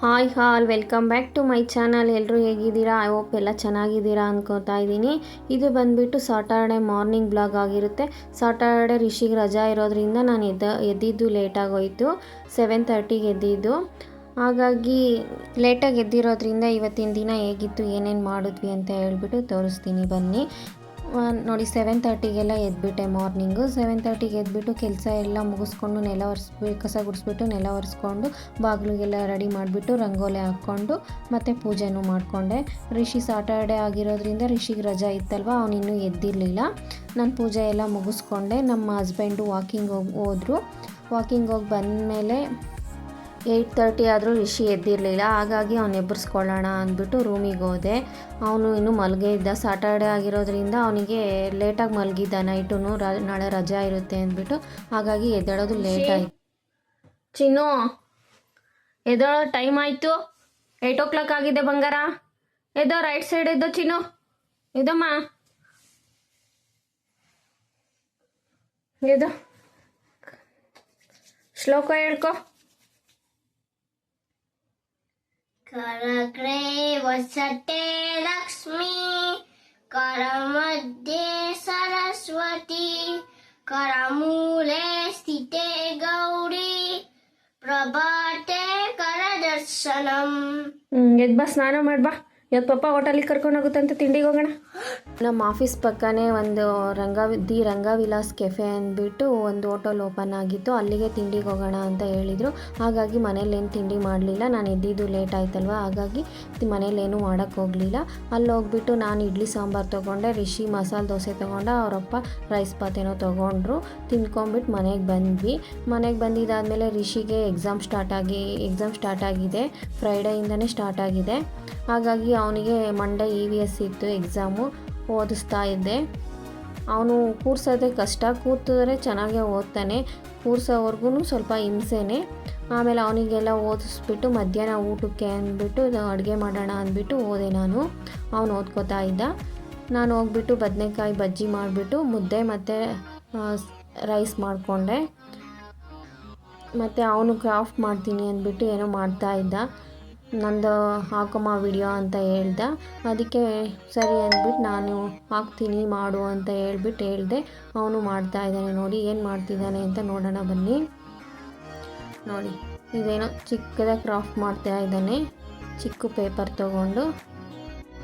Hi all, welcome back to my channel. ಎಲ್ಲರೂ ಹೇಗಿದ್ದೀರಾ? I hope ಎಲ್ಲ ಚೆನ್ನಾಗಿದ್ದೀರಾ ಅನ್ಕೋತಾ ಇದ್ದೀನಿ. ಇದು ಬಂದುಬಿಟ್ಟು ಸಾಟರ್ಡೆ ಮಾರ್ನಿಂಗ್ ಬ್ಲಾಗ್ ಆಗಿರುತ್ತೆ. ಸಾಟರ್ಡೆ ರಿಷಿಗೆ ರಜಾ ಇರೋದ್ರಿಂದ ನಾನು ಎದ್ದ, ಎದ್ದಿದ್ದು ಲೇಟಾಗೋಯಿತು. ಸೆವೆನ್ ತರ್ಟಿಗೆ ಎದ್ದಿದ್ದು. ಹಾಗಾಗಿ ಲೇಟಾಗಿ ಎದ್ದಿರೋದ್ರಿಂದ ಇವತ್ತಿನ ದಿನ ಹೇಗಿತ್ತು, ಏನೇನು ಮಾಡಿದ್ವಿ ಅಂತ ಹೇಳ್ಬಿಟ್ಟು ತೋರಿಸ್ತೀನಿ. ಬನ್ನಿ. ನೋಡಿ ಸೆವೆನ್ ತರ್ಟಿಗೆಲ್ಲ ಎದ್ಬಿಟ್ಟೆ ಮಾರ್ನಿಂಗು ಸೆವೆನ್ ತರ್ಟಿಗೆ ಎದ್ಬಿಟ್ಟು ಕೆಲಸ ಎಲ್ಲ ಮುಗಿಸ್ಕೊಂಡು ನೆಲ ಒರೆಸ್ಬಿ, ಕಸ ಗುಡಿಸ್ಬಿಟ್ಟು ನೆಲ ಒರೆಸ್ಕೊಂಡು ಬಾಗಿಲಿಗೆಲ್ಲ ರೆಡಿ ಮಾಡಿಬಿಟ್ಟು ರಂಗೋಲಿ ಹಾಕ್ಕೊಂಡು ಮತ್ತು ಪೂಜೆನೂ ಮಾಡಿಕೊಂಡೆ. ರಿಷಿ ಸಾಟರ್ಡೆ ಆಗಿರೋದ್ರಿಂದ ರಿಷಿಗೆ ರಜಾ ಇತ್ತಲ್ವ ಅವನಿನ್ನೂ ಎದ್ದಿರಲಿಲ್ಲ. ನಾನು ಪೂಜೆ ಎಲ್ಲ ಮುಗಿಸ್ಕೊಂಡೆ. ನಮ್ಮ ಹಸ್ಬೆಂಡು ವಾಕಿಂಗ್ ಹೋಗಿ, ಹೋದರು. ವಾಕಿಂಗ್ ಹೋಗಿ ಬಂದಮೇಲೆ ಏಯ್ಟ್ ತರ್ಟಿ ಆದರೂ ರಿಷಿ ಎದ್ದಿರಲಿಲ್ಲ. ಹಾಗಾಗಿ ಅವ್ನು ಎಬ್ಬರಿಸ್ಕೊಳ್ಳೋಣ ಅಂದ್ಬಿಟ್ಟು ರೂಮಿಗೆ ಹೋದೆ. ಅವನು ಇನ್ನೂ ಮಲಗೇ ಇದ್ದ. ಸಾಟರ್ಡೆ ಆಗಿರೋದ್ರಿಂದ ಅವನಿಗೆ ಲೇಟಾಗಿ ಮಲಗಿದ್ದ. ನೈಟು ರ ನಾಳೆ ರಜಾ ಇರುತ್ತೆ ಅಂದ್ಬಿಟ್ಟು. ಹಾಗಾಗಿ ಎದ್ದೇಳೋದು ಲೇಟ್ ಆಯಿತು. ಚಿನ್ನು ಎದ್ದೇಳೋ ಟೈಮ್ ಆಯಿತು. ಏಯ್ಟ್ ಓ ಕ್ಲಾಕ್ ಆಗಿದೆ ಬಂಗಾರ. ಎದ್ದೋ ರೈಟ್ ಸೈಡ್ ಎದ್ದೋ ಚಿನ್ನು. ಎದ್ದಮ್ಮ. ಎದೋ ಶ್ಲೋಕ ಹೇಳ್ಕೊ. करग्रे वसते लक्ष्मी। करमध्ये सरस्वती। करामुले स्थिते गौरी। प्रभाते करदर्शनम। बस नाना मट बा. ಇವತ್ತು ಪಪ್ಪ ಹೋಟೆಲಿಗೆ ಕರ್ಕೊಂಡು ಹೋಗುತ್ತಂತ ತಿಂಡಿಗೆ ಹೋಗೋಣ? ನಮ್ಮ ಆಫೀಸ್ ಪಕ್ಕನೇ ಒಂದು ರಂಗ, ದಿ ರಂಗವಿಲಾಸ್ ಕೆಫೆ ಅಂದ್ಬಿಟ್ಟು ಒಂದು ಹೋಟೆಲ್ ಓಪನ್ ಆಗಿತ್ತು. ಅಲ್ಲಿಗೆ ತಿಂಡಿಗೆ ಹೋಗೋಣ ಅಂತ ಹೇಳಿದರು. ಹಾಗಾಗಿ ಮನೇಲೇನು ತಿಂಡಿ ಮಾಡಲಿಲ್ಲ. ನಾನು ಎದ್ದಿದ್ದು ಲೇಟ್ ಆಯ್ತಲ್ವ? ಹಾಗಾಗಿ ಮನೇಲೇನು ಮಾಡೋಕ್ಕೆ ಹೋಗಲಿಲ್ಲ. ಅಲ್ಲಿ ಹೋಗ್ಬಿಟ್ಟು ನಾನು ಇಡ್ಲಿ ಸಾಂಬಾರು ತೊಗೊಂಡೆ, ರಿಷಿ ಮಸಾಲೆ ದೋಸೆ ತೊಗೊಂಡ, ಅವರಪ್ಪ ರೈಸ್ ಏನೋ ತೊಗೊಂಡ್ರು. ತಿನ್ಕೊಂಬಿಟ್ಟು ಮನೆಗೆ ಬಂದ್ವಿ. ಮನೆಗೆ ಬಂದಿದ್ದಾದಮೇಲೆ ರಿಷಿಗೆ ಎಕ್ಸಾಮ್ ಸ್ಟಾರ್ಟ್ ಆಗಿ ಎಕ್ಸಾಮ್ ಸ್ಟಾರ್ಟ್ ಆಗಿದೆ. ಫ್ರೈಡೆಯಿಂದನೇ ಸ್ಟಾರ್ಟ್ ಆಗಿದೆ. ಹಾಗಾಗಿ ಅವನಿಗೆ ಮಂಡೇ ಇ ವಿ ಎಸ್ ಇತ್ತು ಎಕ್ಸಾಮು ಓದಿಸ್ತಾ ಇದ್ದೆ. ಅವನು ಕೂರ್ಸೋದೇ ಕಷ್ಟ, ಕೂತಿದ್ರೆ ಚೆನ್ನಾಗೇ ಓದ್ತಾನೆ. ಕೂರ್ಸೋವರೆಗೂ ಸ್ವಲ್ಪ ಹಿಂಸೆನೆ. ಆಮೇಲೆ ಅವನಿಗೆಲ್ಲ ಓದಿಸ್ಬಿಟ್ಟು ಮಧ್ಯಾಹ್ನ ಊಟಕ್ಕೆ ಅಂದ್ಬಿಟ್ಟು ಅಡುಗೆ ಮಾಡೋಣ ಅಂದ್ಬಿಟ್ಟು ಓದೆ ನಾನು. ಅವನು ಓದ್ಕೋತಾ ಇದ್ದ. ನಾನು ಹೋಗ್ಬಿಟ್ಟು ಬದನೆಕಾಯಿ ಬಜ್ಜಿ ಮಾಡಿಬಿಟ್ಟು ಮುದ್ದೆ ಮತ್ತು ರೈಸ್ ಮಾಡಿಕೊಂಡೆ. ಮತ್ತು ಅವನು ಕ್ರಾಫ್ಟ್ ಮಾಡ್ತೀನಿ ಅಂದ್ಬಿಟ್ಟು ಏನೋ ಮಾಡ್ತಾ ಇದ್ದ. ನಂದು ಹಾಕಮ್ಮ ವಿಡಿಯೋ ಅಂತ ಹೇಳ್ದೆ. ಅದಕ್ಕೆ ಸರಿ ಅಂದ್ಬಿಟ್ಟು ನಾನು ಹಾಕ್ತೀನಿ, ಮಾಡು ಅಂತ ಹೇಳ್ಬಿಟ್ಟು ಹೇಳಿದೆ. ಅವನು ಮಾಡ್ತಾ ಇದ್ದಾನೆ ನೋಡಿ, ಏನು ಮಾಡ್ತಿದ್ದಾನೆ ಅಂತ ನೋಡೋಣ ಬನ್ನಿ. ನೋಡಿ, ಇದೇನೋ ಚಿಕ್ಕದಾಗಿ ಕ್ರಾಫ್ಟ್ ಮಾಡ್ತಾ ಇದ್ದಾನೆ. ಚಿಕ್ಕ ಪೇಪರ್ ತೊಗೊಂಡು.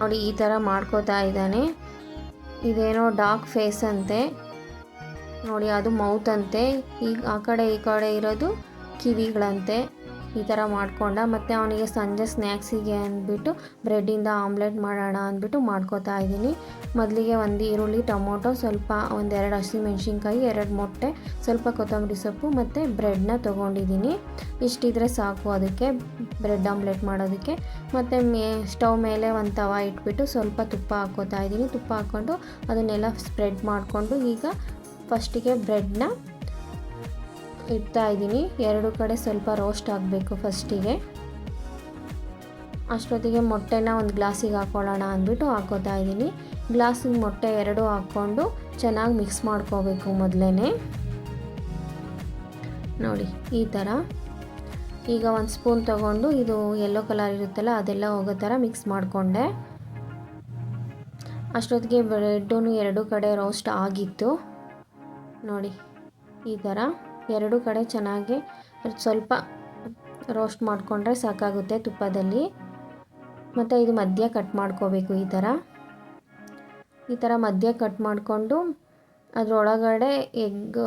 ನೋಡಿ, ಈ ಥರ ಮಾಡ್ಕೋತಾ ಇದ್ದಾನೆ. ಇದೇನೋ ಡಾರ್ಕ್ ಫೇಸ್ ಅಂತೆ. ನೋಡಿ, ಅದು ಮೌತ್ ಅಂತೆ. ಈಗ ಆ ಕಡೆ, ಈ ಕಡೆ ಇರೋದು ಕಿವಿಗಳಂತೆ. ಈ ಥರ ಮಾಡ್ಕೊಂಡ ಮತ್ತು ಅವನಿಗೆ ಸಂಜೆ ಸ್ನ್ಯಾಕ್ಸಿಗೆ ಅಂದ್ಬಿಟ್ಟು ಬ್ರೆಡ್ಡಿಂದ ಆಮ್ಲೆಟ್ ಮಾಡೋಣ ಅಂದ್ಬಿಟ್ಟು ಮಾಡ್ಕೋತಾ ಇದ್ದೀನಿ. ಮೊದಲಿಗೆ ಒಂದು ಈರುಳ್ಳಿ, ಟೊಮೊಟೊ, ಸ್ವಲ್ಪ ಒಂದೆರಡು ಹಸಿಮೆಣ್ಸಿನ್ಕಾಯಿ ಎರಡು ಮೊಟ್ಟೆ, ಸ್ವಲ್ಪ ಕೊತ್ತಂಬರಿ ಸೊಪ್ಪು ಮತ್ತು ಬ್ರೆಡ್ನ ತೊಗೊಂಡಿದ್ದೀನಿ. ಇಷ್ಟಿದ್ರೆ ಸಾಕು ಅದಕ್ಕೆ, ಬ್ರೆಡ್ ಆಮ್ಲೆಟ್ ಮಾಡೋದಕ್ಕೆ. ಮತ್ತು ಮೇ, ಸ್ಟವ್ ಮೇಲೆ ಒಂದು ತವ ಇಟ್ಬಿಟ್ಟು ಸ್ವಲ್ಪ ತುಪ್ಪ ಹಾಕ್ಕೋತಾ ಇದ್ದೀನಿ. ತುಪ್ಪ ಹಾಕ್ಕೊಂಡು ಅದನ್ನೆಲ್ಲ ಸ್ಪ್ರೆಡ್ ಮಾಡಿಕೊಂಡು ಈಗ ಫಸ್ಟಿಗೆ ಬ್ರೆಡ್ನ ಇಡ್ತಾ ಇದ್ದೀನಿ. ಎರಡು ಕಡೆ ಸ್ವಲ್ಪ ರೋಸ್ಟ್ ಆಗಬೇಕು ಫಸ್ಟಿಗೆ ಅಷ್ಟೊತ್ತಿಗೆ ಮೊಟ್ಟೆನ ಒಂದು ಗ್ಲಾಸಿಗೆ ಹಾಕ್ಕೊಳ್ಳೋಣ ಅಂದ್ಬಿಟ್ಟು ಹಾಕೋತಾ ಇದ್ದೀನಿ. ಗ್ಲಾಸಿಗೆ ಮೊಟ್ಟೆ ಎರಡು ಹಾಕ್ಕೊಂಡು ಚೆನ್ನಾಗಿ ಮಿಕ್ಸ್ ಮಾಡ್ಕೋಬೇಕು ಮೊದಲೇ ನೋಡಿ, ಈ ಥರ ಈಗ ಒಂದು ಸ್ಪೂನ್ ತಗೊಂಡು ಇದು ಯೆಲ್ಲೋ ಕಲರ್ ಇರುತ್ತಲ್ಲ, ಅದೆಲ್ಲ ಹೋಗೋ ಥರ ಮಿಕ್ಸ್ ಮಾಡಿಕೊಂಡೆ. ಅಷ್ಟೊತ್ತಿಗೆ ಬ್ರೆಡ್ಡು ಎರಡು ಕಡೆ ರೋಸ್ಟ್ ಆಗಿತ್ತು. ನೋಡಿ, ಈ ಥರ ಎರಡು ಕಡೆ ಚೆನ್ನಾಗಿ ಸ್ವಲ್ಪ ರೋಸ್ಟ್ ಮಾಡಿಕೊಂಡ್ರೆ ಸಾಕಾಗುತ್ತೆ ತುಪ್ಪದಲ್ಲಿ. ಮತ್ತು ಇದು ಮಧ್ಯ ಕಟ್ ಮಾಡ್ಕೋಬೇಕು ಈ ಥರ. ಈ ಥರ ಮಧ್ಯ ಕಟ್ ಮಾಡಿಕೊಂಡು ಅದರೊಳಗಡೆ ಎಗ್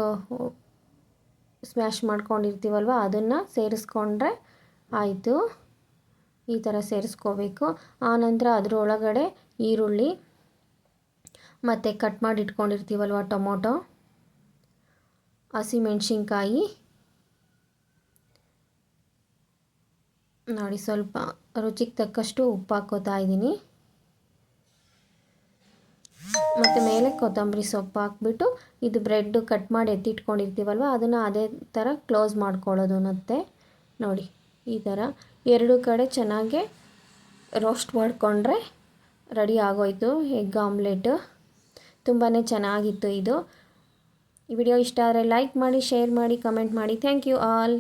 ಸ್ಮ್ಯಾಶ್ ಮಾಡ್ಕೊಂಡಿರ್ತೀವಲ್ವ, ಅದನ್ನು ಸೇರಿಸ್ಕೊಂಡ್ರೆ ಆಯಿತು. ಈ ಥರ ಸೇರಿಸ್ಕೋಬೇಕು. ಆನಂತರ ಅದರೊಳಗಡೆ ಈರುಳ್ಳಿ, ಮತ್ತು ಕಟ್ ಮಾಡಿ ಇಟ್ಕೊಂಡಿರ್ತೀವಲ್ವ ಟೊಮೊಟೊ. ಹಸಿಮೆಣ್ಸಿನ್ಕಾಯಿ. ನೋಡಿ ಸ್ವಲ್ಪ ರುಚಿಗೆ ತಕ್ಕಷ್ಟು ಉಪ್ಪು ಹಾಕೋತಾ ಇದ್ದೀನಿ. ಮತ್ತು ಮೇಲೆ ಕೊತ್ತಂಬರಿ ಸೊಪ್ಪು ಹಾಕ್ಬಿಟ್ಟು ಇದು ಬ್ರೆಡ್ಡು ಕಟ್ ಮಾಡಿ ಎತ್ತಿಟ್ಕೊಂಡಿರ್ತೀವಲ್ವ, ಅದನ್ನು ಅದೇ ಥರ ಕ್ಲೋಸ್ ಮಾಡ್ಕೊಳ್ಳೋದು ಮತ್ತೆ. ನೋಡಿ, ಈ ಥರ ಎರಡು ಕಡೆ ಚೆನ್ನಾಗೆ ರೋಸ್ಟ್ ಮಾಡಿಕೊಂಡ್ರೆ ರೆಡಿ ಆಗೋಯ್ತು ಎಗ್ ಆಮ್ಲೆಟು. ತುಂಬಾ ಚೆನ್ನಾಗಿತ್ತು ಇದು. ಈ ವಿಡಿಯೋ ಇಷ್ಟ ಆದರೆ ಲೈಕ್ ಮಾಡಿ ಶೇರ್ ಮಾಡಿ ಕಮೆಂಟ್ ಮಾಡಿ. Thank you all.